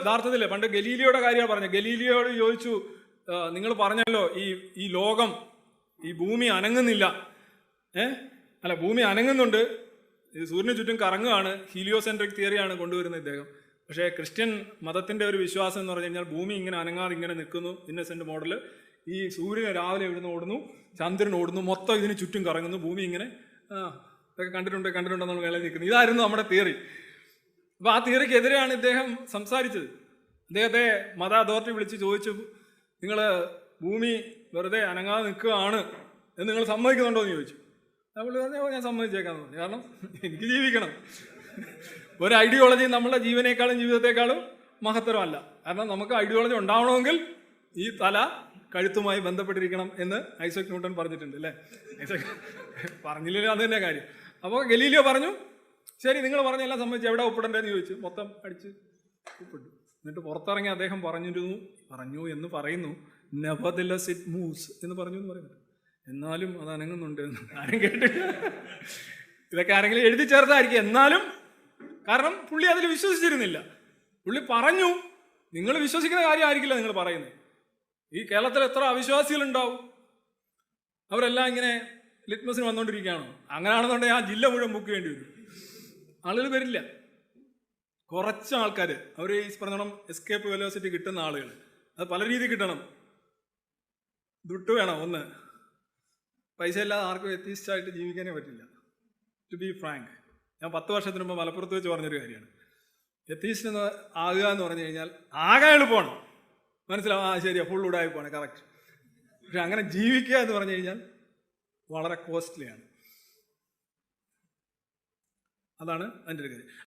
യഥാർത്ഥത്തിൽ പണ്ട് ഗലീലിയോടെ കാര്യമാണ് പറഞ്ഞത്. ഗലീലിയോട് ചോദിച്ചു നിങ്ങൾ പറഞ്ഞല്ലോ ഈ ഈ ലോകം ഈ ഭൂമി അനങ്ങുന്നില്ല. ഏ? അല്ല ഭൂമി അനങ്ങുന്നുണ്ട്. ഇത് സൂര്യന് ചുറ്റും കറങ്ങുകയാണ്. ഹീലിയോസെൻട്രിക് തിയറിയാണ് കൊണ്ടുവരുന്നത് ഇദ്ദേഹം. പക്ഷേ ക്രിസ്ത്യൻ മതത്തിന്റെ ഒരു വിശ്വാസം എന്ന് പറഞ്ഞു കഴിഞ്ഞാൽ ഭൂമി ഇങ്ങനെ അനങ്ങാതെ ഇങ്ങനെ നിൽക്കുന്നു ഇന്നസെന്റ് മോഡൽ ഈ സൂര്യൻ രാവിലെ ഇവിടുന്ന് ഓടുന്നു? ചന്ദ്രൻ ഓടുന്നു. മൊത്തം ഇതിന് ചുറ്റും കറങ്ങുന്നു. ഭൂമി ഇങ്ങനെ ഇതൊക്കെ കണ്ടിട്ടുണ്ട് കണ്ടിട്ടുണ്ടെന്നുള്ള വേളയിൽ നിൽക്കുന്നു ഇതായിരുന്നു നമ്മുടെ തിയറി. അപ്പൊ ആ തിയറിക്കെതിരെയാണ് ഇദ്ദേഹം സംസാരിച്ചത്. അദ്ദേഹത്തെ മത അതോറിറ്റി വിളിച്ച് ചോദിച്ചു നിങ്ങൾ ഭൂമി വെറുതെ അനങ്ങാതെ നിൽക്കുകയാണ് എന്ന് നിങ്ങൾ സമ്മതിക്കുന്നുണ്ടോ എന്ന് ചോദിച്ചു. അപ്പോൾ പറഞ്ഞു ഞാൻ സമ്മതിച്ചേക്കാന്ന് പറഞ്ഞു. കാരണം എനിക്ക് ജീവിക്കണം. ഒരു ഐഡിയോളജി നമ്മളുടെ ജീവനേക്കാളും ജീവിതത്തെക്കാളും മഹത്തരമല്ല. കാരണം നമുക്ക് ഐഡിയോളജി ഉണ്ടാവണമെങ്കിൽ ഈ തല കഴുത്തുമായി ബന്ധപ്പെട്ടിരിക്കണം എന്ന് ഐസക് ന്യൂട്ടൺ പറഞ്ഞിട്ടുണ്ട് അല്ലേ? ഐസക് പറഞ്ഞില്ലല്ലോ അത് തന്നെ കാര്യം. അപ്പോൾ ഗലീലിയോ പറഞ്ഞു ശരി നിങ്ങൾ പറഞ്ഞ എല്ലാം സംബന്ധിച്ച് എവിടെ ഒപ്പിടണ്ടേന്ന് ചോദിച്ചു. മൊത്തം അടിച്ച് ഒപ്പിട്ടു എന്നിട്ട് പുറത്തിറങ്ങി അദ്ദേഹം പറഞ്ഞിരുന്നു പറഞ്ഞു എന്ന് പറയുന്നു. നെബദിലസ് ഇറ്റ് മൂവ്സ് എന്ന് പറഞ്ഞു എന്ന് പറയുന്നു. എന്നാലും അത് അനങ്ങുന്നുണ്ട് എന്ന് ആരും കേട്ടില്ല. ഇതൊക്കെ ആരെങ്കിലും എഴുതി ചേർത്തായിരിക്കും. എന്നാലും കാരണം പുള്ളി അതിൽ വിശ്വസിച്ചിരുന്നില്ല. പുള്ളി പറഞ്ഞു നിങ്ങൾ വിശ്വസിക്കുന്ന കാര്യമായിരിക്കില്ല നിങ്ങൾ പറയുന്നത്. ഈ കേരളത്തിൽ എത്ര അവിശ്വാസികളുണ്ടാവും? അവരെല്ലാം ഇങ്ങനെ ലിറ്റ്മസിന് വന്നുകൊണ്ടിരിക്കുകയാണോ അങ്ങനെയാണെന്നുണ്ടെങ്കിൽ ആ ജില്ല മുഴുവൻ ബുക്ക് വേണ്ടി വരും. ആളുകൾ വരില്ല. കുറച്ച് ആൾക്കാർ അവർ ഈ പറഞ്ഞോണം എസ്കേപ്പ് വെലോസിറ്റി കിട്ടുന്ന ആളുകൾ അത് പല രീതിയിൽ കിട്ടണം. ദുട്ട് വേണം ഒന്ന്. പൈസ ഇല്ലാതെ ആർക്കും വ്യത്യസ്തമായിട്ട് ജീവിക്കാനേ പറ്റില്ല. ടു ബി ഫ്രാങ്ക് ഞാൻ പത്ത് വർഷത്തിന് മുമ്പ് മലപ്പുറത്ത് വെച്ച് പറഞ്ഞൊരു കാര്യമാണ്. വ്യത്യസ്തം ആകുക എന്ന് പറഞ്ഞു കഴിഞ്ഞാൽ ആകെ എളുപ്പമാണ് മനസ്സിലാവും? ആ ശരിയാ ഫുൾ ഉടായ്പാണ് കറക്റ്റ് പക്ഷെ അങ്ങനെ ജീവിക്കുക എന്ന് പറഞ്ഞു കഴിഞ്ഞാൽ വളരെ കോസ്റ്റ്ലിയാണ് അതാണ് അതിന്റെ ഒരു കാര്യം.